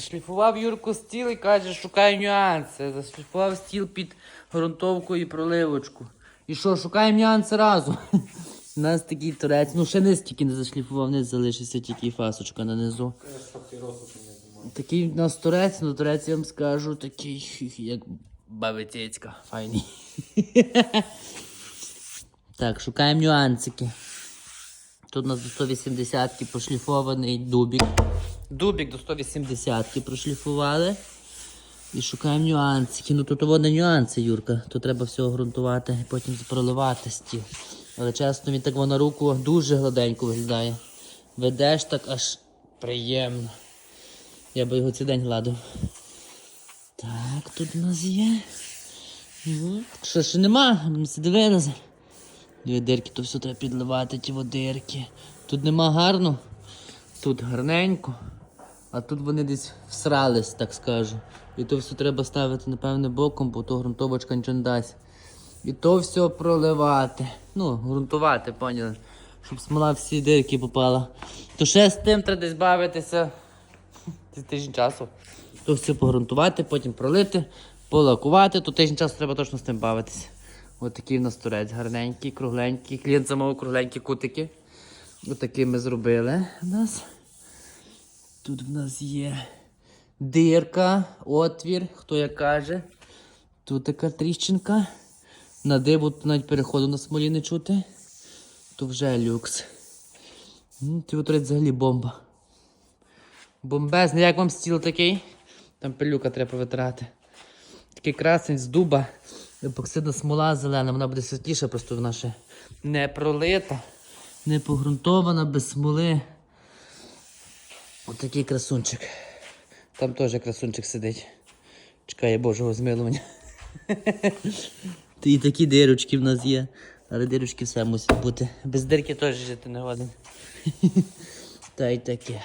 Шліфував Юрко стіл і каже, шукаю нюанси. Зашліфував стіл під ґрунтовку і проливочку. І що, шукаємо нюанси разом. У нас такий торець. Ну, ще низ тільки не зашліфував, низ залишився тільки фасочка на низу. Такий у нас торець, ну торець я вам скажу, такий, як бабицецька, файний. Так, шукаємо нюансики. Тут у нас до 180 пошліфований дубік. Дубік до 180 прошліфували. І шукаємо нюансики. Ну тут воно нюанси, Юрка. Тут треба все ґрунтувати і потім проливати стіл. Але чесно, він так воно руку дуже гладенько виглядає. Ведеш так аж приємно. Я би його цей день гладив. Так, тут у нас є. Що ще нема? Це дивилися. Дві дирки, то все треба підливати, ті водирки. Тут нема гарно, тут гарненько, а тут вони десь всрались, так скажу. І то все треба ставити, напевне, боком, бо то ґрунтовочка нічого не дасть. І то все проливати. Ну, ґрунтувати, поняли. Щоб смола всі дирки попала. То ще з тим треба десь бавитися. Тиждень часу. То все погрунтувати, потім пролити, полакувати, то тиждень часу треба точно з тим бавитися. Ось такий в нас турець гарненький, кругленький. Клієнт замовив кругленькі кутики. Ось такі ми зробили у нас. Тут в нас є дирка, отвір, хто як каже. Тут така тріщинка. На диву навіть переходу на смолі не чути. То вже люкс. Цей взагалі бомба. Бомбезний, як вам стіл такий? Там пилюка треба повитирати. Такий красень з дуба. Епоксидна смола зелена, вона буде світліша, просто вона ще не пролита, не погрунтована, без смоли. Отакий красунчик. Там теж красунчик сидить. Чекає Божого змилування. І такі дирочки в нас є. Але дирочки все мусять бути. Без дирки теж жити не годен. Та й таке.